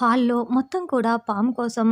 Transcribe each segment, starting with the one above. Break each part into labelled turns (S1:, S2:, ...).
S1: హాల్‌లో మొత్తం కూడా పాము కోసం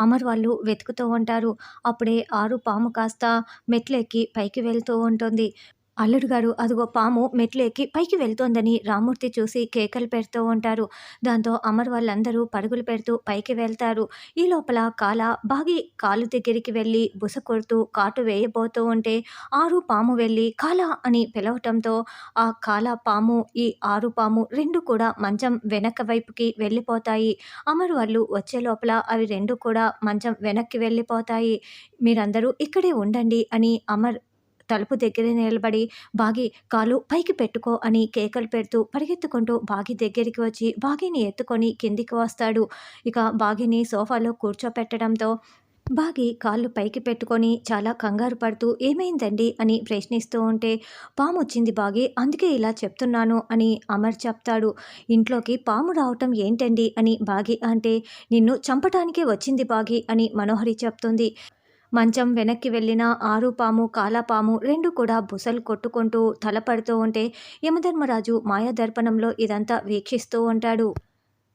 S1: అమర్ వాళ్ళు వెతుకుతూ ఉంటారు. అప్పుడే ఆరు పాము కాస్త మెట్లెక్కి పైకి వెళ్తూ ఉంటుంది. అల్లుడు గారు అదిగో పాము మెట్లు ఎక్కి పైకి వెళ్తోందని రామూర్తి చూసి కేకలు పెడుతూ ఉంటారు. దాంతో అమర్ వాళ్ళందరూ పరుగులు పెడుతూ పైకి వెళ్తారు. ఈ లోపల కాల బాగి కాలు దగ్గరికి వెళ్ళి బుస కొడుతూ కాటు వేయబోతూ ఉంటే ఆరు పాము వెళ్ళి కాల అని పిలవటంతో ఆ కాల పాము, ఈ ఆరు పాము రెండు కూడా మంచం వెనక వైపుకి వెళ్ళిపోతాయి. అమర్ వాళ్ళు వచ్చే లోపల అవి రెండు కూడా మంచం వెనక్కి వెళ్ళిపోతాయి. మీరందరూ ఇక్కడే ఉండండి అని అమర్ తలుపు దగ్గర నిలబడి బాగి కాలు పైకి పెట్టుకో అని కేకలు పెడుతూ పరిగెత్తుకుంటూ బాగి దగ్గరికి వచ్చి బాగిని ఎత్తుకొని కిందికి వస్తాడు. ఇక బాగిని సోఫాలో కూర్చోపెట్టడంతో బాగి కాళ్ళు పైకి పెట్టుకొని చాలా కంగారు పడుతూ ఏమైందండి అని ప్రశ్నిస్తూ ఉంటే పాము వచ్చింది బాగి అందుకే ఇలా చెప్తున్నాను అని అమర్ చెప్తాడు. ఇంట్లోకి పాము రావటం ఏంటండి అని బాగి అంటే నిన్ను చంపటానికే వచ్చింది బాగి అని మనోహరి చెప్తుంది. మంచం వెనక్కి వెళ్ళిన ఆరుపాము కాలపాము కాలాపాము రెండు కూడా బుసలు కొట్టుకుంటూ తలపడుతూ ఉంటే యమధర్మరాజు మాయాదర్పణంలో ఇదంతా వీక్షిస్తూ ఉంటాడు.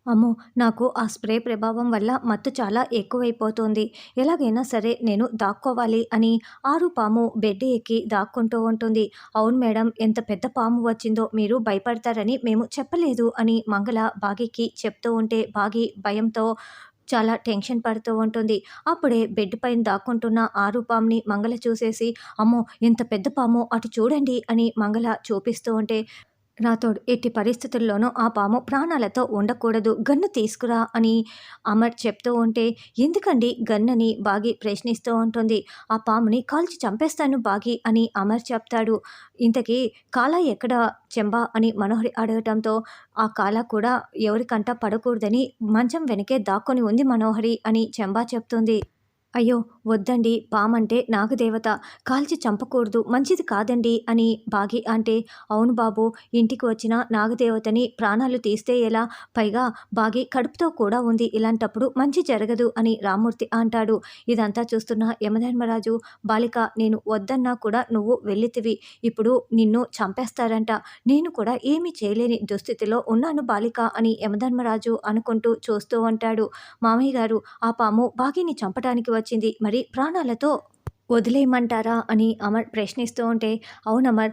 S1: అమ్మో! నాకు ఆ స్ప్రే ప్రభావం వల్ల మత్తు చాలా ఎక్కువైపోతుంది ఎలాగైనా సరే నేను దాక్కోవాలి అని ఆరు పాము బెడ్ ఎక్కి దాక్కుంటూ ఉంటుంది. అవును మేడం ఎంత పెద్ద పాము వచ్చిందో మీరు భయపడతారని మేము చెప్పలేదు అని మంగళ బాగికి చెప్తూ ఉంటే బాగి భయంతో చాలా టెన్షన్ పడుతూ ఉంటుంది. అప్పుడే బెడ్ పైన దాక్కుంటున్న ఆరు పాముని మంగళ చూసేసి అమ్మో! ఎంత పెద్ద పామో అటు చూడండి అని మంగళ చూపిస్తూ ఉంటే రాథోడ్ ఎట్టి పరిస్థితుల్లోనూ ఆ పాము ప్రాణాలతో ఉండకూడదు గన్ను తీసుకురా అని అమర్ చెప్తూ ఉంటే ఎందుకండి గన్నని బాగి ప్రశ్నిస్తూ ఉంటుంది. ఆ పాముని కాల్చి చంపేస్తాను బాగి అని అమర్ చెప్తాడు. ఇంతకీ కాల ఎక్కడ చెంబా అని మనోహరి అడగటంతో ఆ కాల కూడా ఎవరికంట పడకూడదని మంచం వెనకే దాక్కొని ఉంది మనోహరి అని చెంబా చెప్తుంది. అయ్యో! వద్దండి పామంటే నాగదేవత. కాల్చి చంపకూడదు. మంచిది కాదండి అని బాగి అంటే అవును బాబు ఇంటికి వచ్చిన నాగదేవతని ప్రాణాలు తీస్తే ఎలా? పైగా బాగి కడుపుతో కూడా ఉంది. ఇలాంటప్పుడు మంచి జరగదు అని రామూర్తి అంటాడు. ఇదంతా చూస్తున్న యమధర్మరాజు బాలిక నేను వద్దన్నా కూడా నువ్వు వెళ్ళితివి. ఇప్పుడు నిన్ను చంపేస్తారంట. నేను కూడా ఏమీ చేయలేని దుస్థితిలో ఉన్నాను బాలిక అని యమధర్మరాజు అనుకుంటూ చూస్తూ ఉంటాడు. మామయ్యగారు ఆ పాము బాగిని చంపటానికి వచ్చింది. మరి ప్రాణాలతో వదిలేయమంటారా? అని అమర్ ప్రశ్నిస్తూ ఉంటే అవునమర్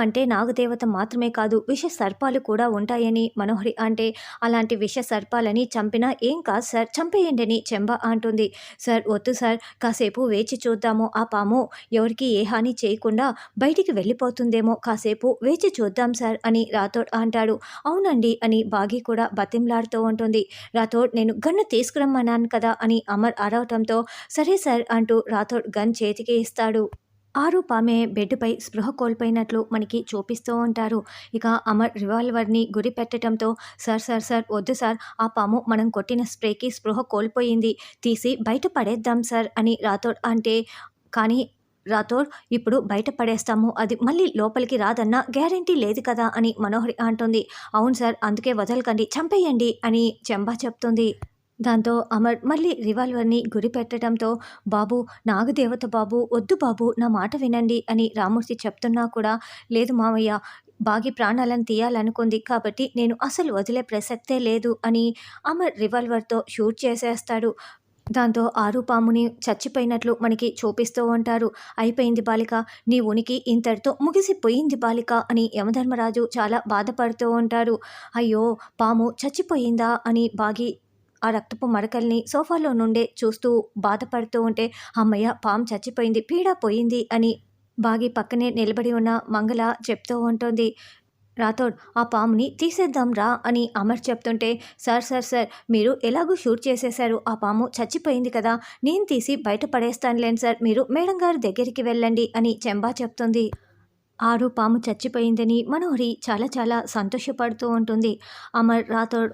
S1: అంటే నాగదేవత మాత్రమే కాదు విష సర్పాలు కూడా ఉంటాయని మనోహరి అంటే అలాంటి విష సర్పాలని చంపినా ఏం కాదు సార్ చంపేయండని చెంబ అంటుంది. సార్ వద్దు సార్ కాసేపు వేచి చూద్దాము. ఆ పాము ఎవరికి ఏ హాని చేయకుండా బయటికి వెళ్ళిపోతుందేమో కాసేపు వేచి చూద్దాం సార్ అని రాథోడ్ అంటాడు. అవునండి అని బాగి కూడా బతింలాడుతూ ఉంటుంది. రాథోడ్ నేను గన్ను తీసుకురమ్మన్నాను కదా అని అమర్ అరవటంతో సరే సార్ అంటూ రాథోడ్ గన్ చేతికి ఇస్తాడు. ఆరు పామె బెడ్డుపై స్పృహ కోల్పోయినట్లు మనకి చూపిస్తూ ఉంటారు. ఇక అమర్ రివాల్వర్‌ని గురి పెట్టడంతో సార్ సార్ సార్ వద్దు సార్ ఆ పాము మనం కొట్టిన స్ప్రేకి స్పృహ కోల్పోయింది. తీసి బయట పడేద్దాం సార్ అని రాథోడ్ అంటే కానీ రాథోడ్ ఇప్పుడు బయట పడేస్తాము. అది మళ్ళీ లోపలికి రాదన్న గ్యారంటీ లేదు కదా అని మనోహరి అంటుంది. అవును సార్ అందుకే వదలకండి చంపేయండి అని చెంబా చెప్తుంది. దాంతో అమర్ మళ్ళీ రివాల్వర్‌ని గురి పెట్టడంతో బాబూ నాగదేవత బాబు వద్దు బాబు నా మాట వినండి అని రామూర్తి చెప్తున్నా కూడా లేదు మావయ్య బాగి ప్రాణాలను తీయాలనుకుంది కాబట్టి నేను అసలు వదిలే ప్రసక్తే లేదు అని అమర్ రివాల్వర్‌తో షూట్ చేసేస్తాడు. దాంతో ఆరు పాముని చచ్చిపోయినట్లు మనకి చూపిస్తూ ఉంటారు. అయిపోయింది బాలిక నీ ఉనికి ఇంతటితో ముగిసిపోయింది బాలిక అని యమధర్మరాజు చాలా బాధపడుతూ ఉంటారు. అయ్యో! పాము చచ్చిపోయిందా అని బాగి ఆ రక్తపు మడకల్ని సోఫాలో నుండే చూస్తూ బాధపడుతూ ఉంటే అమ్మయ్య పాము చచ్చిపోయింది. పీడ పోయింది అని బాగి పక్కనే నిలబడి ఉన్న మంగళ చెప్తూ ఉంటుంది. రాథోడ్ ఆ పాముని తీసేద్దాం రా అని అమర్ చెప్తుంటే సార్ సార్ సార్ మీరు ఎలాగూ షూట్ చేసేశారు. ఆ పాము చచ్చిపోయింది కదా! నేను తీసి బయట పడేస్తానులేండి సార్ మీరు మేడం గారి దగ్గరికి వెళ్ళండి అని చెంబా చెప్తుంది. ఆరు పాము చచ్చిపోయిందని మనోహరి చాలా చాలా సంతోషపడుతూ ఉంటుంది. అమర్, రాథోడ్,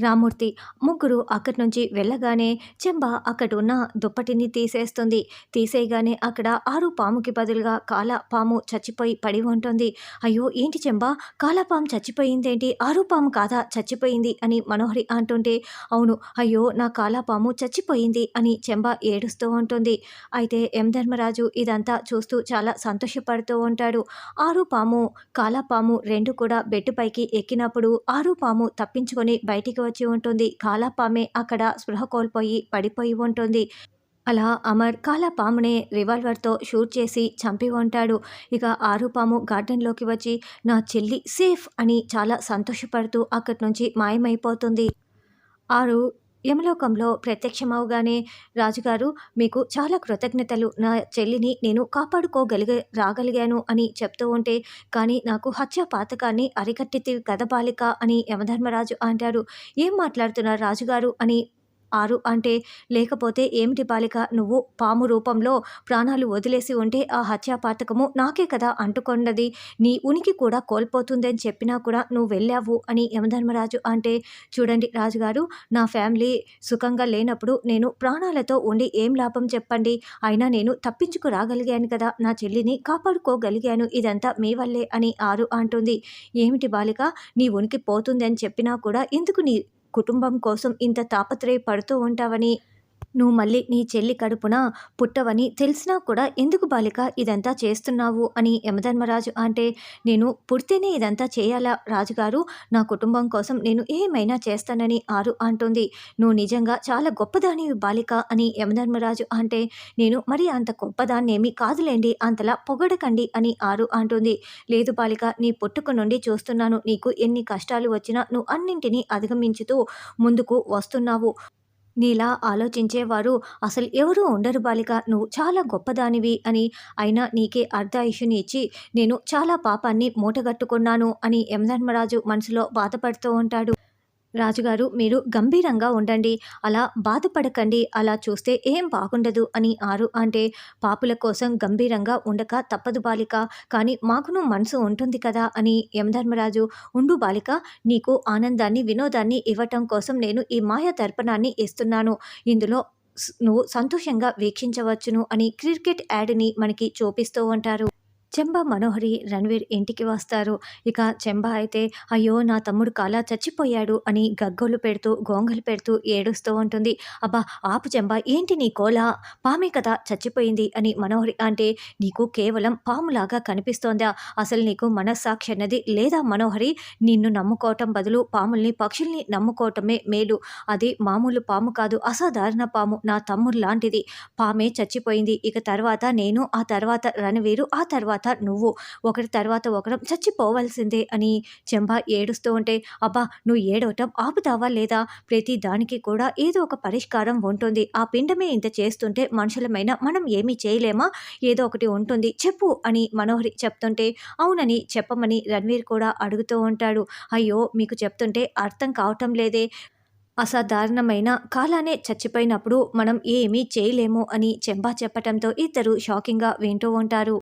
S1: రామూర్తి ముగ్గురు అక్కడి నుంచి వెళ్ళగానే చెంబ అక్కడున్న దుప్పటిని తీసేస్తుంది. తీసేయగానే అక్కడ ఆరు పాముకి బదులుగా కాల పాము చచ్చిపోయి పడి ఉంటుంది. అయ్యో! ఏంటి చెంబ కాలపాము చచ్చిపోయిందేంటి? ఆరు పాము కాదా చచ్చిపోయింది అని మనోహరి అంటుంటే అవును అయ్యో! నా కాలపాము చచ్చిపోయింది అని చెంబ ఏడుస్తూ ఉంటుంది. అయితే ఎం ధర్మరాజు ఇదంతా చూస్తూ చాలా సంతోషపడుతూ ఉంటాడు. ఆరు పాము, కాలపాము రెండు కూడా బెడ్ పైకి ఎక్కినప్పుడు ఆరు పాము తప్పించుకొని బయటికి వచ్చి ఉంటుంది. కాలాపామే అక్కడ స్పృహ కోల్పోయి పడిపోయి ఉంటుంది. అలా అమర్ కాలాపామునే రివాల్వర్తో షూట్ చేసి చంపి ఉంటాడు. ఇక ఆరుపాము గార్డెన్లోకి వచ్చి నా చెల్లి సేఫ్ అని చాలా సంతోషపడుతూ అక్కడి నుంచి మాయమైపోతుంది. ఆరు యమలోకంలో ప్రత్యక్షమవుగానే రాజుగారు మీకు చాలా కృతజ్ఞతలు. నా చెల్లిని నేను కాపాడుకోగలిగే రాగలిగాను అని చెప్తూ ఉంటే కానీ నాకు హత్య పాతకాన్ని అరికట్టితివి కథ బాలిక అని యమధర్మరాజు అంటారు. ఏం మాట్లాడుతున్నారు రాజుగారు? అని ఆరు. అంటే లేకపోతే ఏమిటి బాలిక? నువ్వు పాము రూపంలో ప్రాణాలు వదిలేసి ఉంటే ఆ హత్యాపాతకము నాకే కదా అంటుకొన్నది. నీ ఉనికి కూడా కోల్పోతుందని చెప్పినా కూడా నువ్వు వెళ్ళావు అని యమధర్మరాజు అంటే చూడండి రాజుగారు నా ఫ్యామిలీ సుఖంగా లేనప్పుడు నేను ప్రాణాలతో ఉండి ఏం లాభం చెప్పండి? అయినా నేను తప్పించుకు రాగలిగాను కదా నా చెల్లిని కాపాడుకోగలిగాను ఇదంతా మీ వల్లే అని ఆరు అంటుంది. ఏమిటి బాలిక? నీ ఉనికి పోతుందని చెప్పినా కూడా ఎందుకు నీ కుటుంబం కోసం ఇంత తాపత్రయపడుతూ ఉంటావని నువ్వు మళ్ళీ నీ చెల్లి కడుపున పుట్టవని తెలిసినా కూడా ఎందుకు బాలిక ఇదంతా చేస్తున్నావు అని యమధర్మరాజు అంటే నేను పుడితేనే ఇదంతా చేయాలా రాజుగారు? నా కుటుంబం కోసం నేను ఏమైనా చేస్తానని ఆరు అంటుంది. నువ్వు నిజంగా చాలా గొప్పదాని బాలిక అని యమధర్మరాజు అంటే నేను మరి అంత గొప్పదాన్నేమి కాదులేండి అంతలా పొగడకండి అని ఆరు అంటుంది. లేదు బాలిక నీ పుట్టుక నుండి చూస్తున్నాను. నీకు ఎన్ని కష్టాలు వచ్చినా నువ్వు అన్నింటినీ అధిగమించుతూ ముందుకు వస్తున్నావు. నీలా ఆలోచించేవారు అసలు ఎవరూ ఉండరు బాలిక నువ్వు చాలా గొప్పదానివి అని అయినా నీకే అర్ధాయుషుని ఇచ్చి నేను చాలా పాపాన్ని మూటగట్టుకున్నాను అని యమధర్మరాజు మనసులో బాధపడుతూ ఉంటాడు. రాజుగారు మీరు గంభీరంగా ఉండండి. అలా బాధపడకండి. అలా చూస్తే ఏం బాగుండదు అని ఆరు అంటే పాపుల కోసం గంభీరంగా ఉండక తప్పదు బాలిక. కానీ మాకును మనసు ఉంటుంది కదా అని యమధర్మరాజు ఉండు బాలిక నీకు ఆనందాన్ని వినోదాన్ని ఇవ్వటం కోసం నేను ఈ మాయ దర్పణాన్ని ఇస్తున్నాను. ఇందులో నువ్వు సంతోషంగా వీక్షించవచ్చును అని క్రికెట్ యాడ్ని మనకి చూపిస్తూ ఉంటారు. చెంబా మనోహరి రణ్వీర్ ఇంటికి వస్తారు. ఇక చెంబా అయితే అయ్యో నా తమ్ముడు కాలా చచ్చిపోయాడు అని గగ్గోలు పెడుతూ గోంగలు పెడుతూ ఏడుస్తూ ఉంటుంది. అబ్బా ఆపు చెంబా ఏంటి నీ కోలా? పామే కదా చచ్చిపోయింది అని మనోహరి అంటే నీకు కేవలం పాములాగా కనిపిస్తోందా? అసలు నీకు మనస్సాక్షి అన్నది లేదా మనోహరి? నిన్ను నమ్ముకోవటం బదులు పాముల్ని పక్షుల్ని నమ్ముకోవటమే మేలు. అది మామూలు పాము కాదు అసాధారణ పాము. నా తమ్ముడు లాంటిది. పామే చచ్చిపోయింది. ఇక తర్వాత నేను ఆ తర్వాత రణవీరు ఆ తర్వాత తర్వాత నువ్వు ఒకరి తర్వాత ఒకరం చచ్చిపోవలసిందే అని చెంబా ఏడుస్తూ ఉంటే అబ్బా నువ్వు ఏడవటం ఆపుతావా లేదా? ప్రతి దానికి కూడా ఏదో ఒక పరిష్కారం ఉంటుంది. ఆ పిండమే ఇంత చేస్తుంటే మనుషులమైన మనం ఏమీ చేయలేమా? ఏదో ఒకటి ఉంటుంది. చెప్పు అని మనోహరి చెప్తుంటే అవునని చెప్పమని రణ్వీర్ కూడా అడుగుతూ ఉంటాడు. అయ్యో మీకు చెప్తుంటే అర్థం కావటం లేదే. అసాధారణమైన కాలానే చచ్చిపోయినప్పుడు మనం ఏమీ చేయలేము అని చెంబా చెప్పటంతో ఇద్దరు షాకింగ్గా వింటూ ఉంటారు.